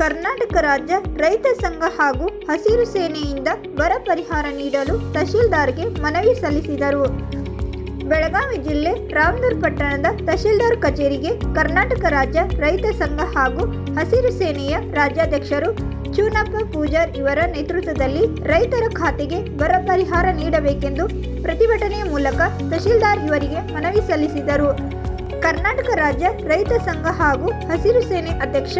ಕರ್ನಾಟಕ ರಾಜ್ಯ ರೈತ ಸಂಘ ಹಾಗೂ ಹಸಿರು ಸೇನೆಯಿಂದ ಬರ ಪರಿಹಾರ ನೀಡಲು ತಹಶೀಲ್ದಾರ್ಗೆ ಮನವಿ ಸಲ್ಲಿಸಿದರು. ಬೆಳಗಾವಿ ಜಿಲ್ಲೆ ರಾಮದೂರ್ ಪಟ್ಟಣದ ತಹಶೀಲ್ದಾರ್ ಕಚೇರಿಗೆ ಕರ್ನಾಟಕ ರಾಜ್ಯ ರೈತ ಸಂಘ ಹಾಗೂ ಹಸಿರು ಸೇನೆಯ ರಾಜ್ಯಾಧ್ಯಕ್ಷರು ಚೂನಪ್ಪ ಪೂಜಾರ್ ಇವರ ನೇತೃತ್ವದಲ್ಲಿ ರೈತರ ಖಾತೆಗೆ ಬರ ಪರಿಹಾರ ನೀಡಬೇಕೆಂದು ಪ್ರತಿಭಟನೆಯ ಮೂಲಕ ತಹಶೀಲ್ದಾರ್ ಇವರಿಗೆ ಮನವಿ ಸಲ್ಲಿಸಿದರು. ಕರ್ನಾಟಕ ರಾಜ್ಯ ರೈತ ಸಂಘ ಹಾಗೂ ಹಸಿರು ಸೇನೆ ಅಧ್ಯಕ್ಷ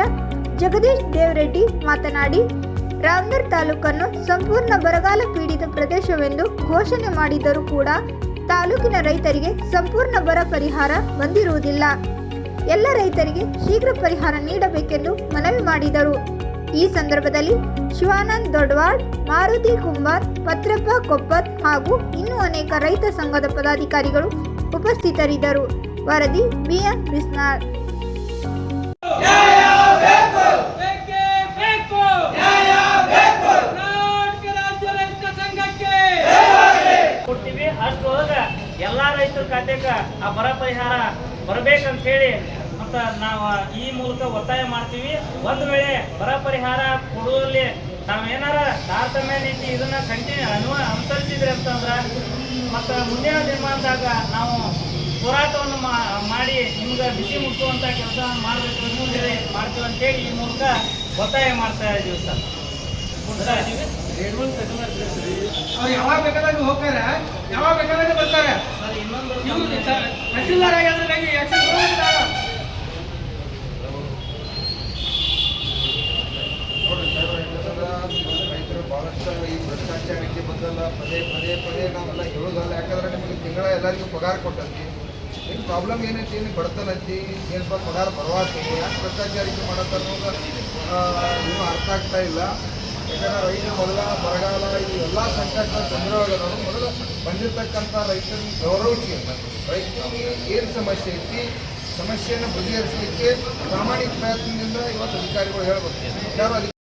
ಜಗದೀಶ್ ದೇವರೆಡ್ಡಿ ಮಾತನಾಡಿ ರಾಮ್ನರ್ ತಾಲೂಕನ್ನು ಸಂಪೂರ್ಣ ಬರಗಾಲ ಪೀಡಿತ ಪ್ರದೇಶವೆಂದು ಘೋಷಣೆ ಮಾಡಿದ್ದರೂ ಕೂಡ ತಾಲೂಕಿನ ರೈತರಿಗೆ ಸಂಪೂರ್ಣ ಬರ ಪರಿಹಾರ ಬಂದಿರುವುದಿಲ್ಲ. ಎಲ್ಲ ರೈತರಿಗೆ ಶೀಘ್ರ ಪರಿಹಾರ ನೀಡಬೇಕೆಂದು ಮನವಿ ಮಾಡಿದರು. ಈ ಸಂದರ್ಭದಲ್ಲಿ ಶಿವಾನಂದ್ ದೊಡ್ವಾಡ್ ಮಾರುತಿ ಕುಂಬಾರ್ ಪತ್ರಪ್ಪ ಕೊಪ್ಪತ್ ಹಾಗೂ ಇನ್ನೂ ಅನೇಕ ರೈತ ಸಂಘದ ಪದಾಧಿಕಾರಿಗಳು ಉಪಸ್ಥಿತರಿದ್ದರು. ವರದಿ ಬಿಎಂ ಬಿಸ್ನಾಳ್ ಅಷ್ಟೊಳಗ ಎಲ್ಲಾ ರೈತರ ಖಾತೆಗ ಆ ಬರ ಪರಿಹಾರ ಬರಬೇಕಂತ ಹೇಳಿ ಮತ್ತ ನಾವು ಈ ಮೂಲಕ ಒತ್ತಾಯ ಮಾಡ್ತೀವಿ. ಒಂದು ವೇಳೆ ಬರ ಪರಿಹಾರ ಕೊಡುವಲ್ಲಿ ನಾವೇನಾರ ತಾರತಮ್ಯ ನೀತಿ ಇದನ್ನ ಕಂಟಿನ್ಯೂ ಅನುವ ಅನುಸರಿಸಿದ್ರೆ ಅಂತಂದ್ರ ಮತ್ತ ಮುಂದಿನ ದಿನಮಾನದಾಗ ನಾವು ಹೋರಾಟವನ್ನು ಮಾಡಿ ನಿಮ್ಗೆ ಬಿಸಿ ಮುಟ್ಟುವಂತ ಕೆಲಸ ಮಾಡಬೇಕು ಮುಂದೆ ಮಾಡ್ತೀವಿ ಅಂತೇಳಿ ಈ ಮೂಲಕ ಒತ್ತಾಯ ಮಾಡ್ತಾ ಇದೀವಿ ಸರ್. ಅವ್ರು ಯಾವಾಗ ಬೇಕಾದಾಗ ಹೋಗ್ತಾರೆ. ಯಾವಾಗ ಬೇಕಾದಾಗ ಬರ್ತಾರೆ. ಸಾಹೇಬ್ರೆ, ಯಾಕಂದ್ರೆ ರೈತರು ಬಹಳಷ್ಟು ಈ ಭ್ರಷ್ಟಾಚಾರಕ್ಕೆ ಬಂದಲ್ಲ ಪದೇ ಪದೇ ಪದೇ ನಾವೆಲ್ಲ ಹೇಳೋದಲ್ಲ. ಯಾಕಂದ್ರೆ ನಿಮಗೆ ತಿಂಗಳ ಎಲ್ಲರಿಗೂ ಪಗಾರ ಕೊಟ್ಟಂತಿ ಏನು ಪ್ರಾಬ್ಲಮ್ ಏನೈತಿ? ಏನು ಬಡತನ ಐತಿ? ಏನಪ್ಪ ಪಗಾರ ಬರವಾತಿ ಯಾಕೆ ಭ್ರಷ್ಟಾಚಾರಿಕೆ ಮಾಡತ್ತ ಅನ್ನೋದು ಇನ್ನೂ ಅರ್ಥ ಆಗ್ತಾ ಇಲ್ಲ. ಯಾಕಂದ್ರೆ ರೈತ ಮೊದಲ ಬರಗಾಲ, ಈ ಎಲ್ಲ ಸಂಕಷ್ಟ ಆಗೋದನ್ನು ಮೊದಲು ಬಂದಿರತಕ್ಕಂಥ ರೈತರಿಗೆ ಗೌರವಿಸಿ, ರೈತರಿಗೆ ಏನು ಸಮಸ್ಯೆ ಐತಿ, ಸಮಸ್ಯೆಯನ್ನು ಬಗೆಹರಿಸಲಿಕ್ಕೆ ಪ್ರಾಮಾಣಿಕ ಪ್ರಯತ್ನದಿಂದ ಇವತ್ತು ಅಧಿಕಾರಿಗಳು ಹೇಳ್ಬೇಕು. ಯಾರು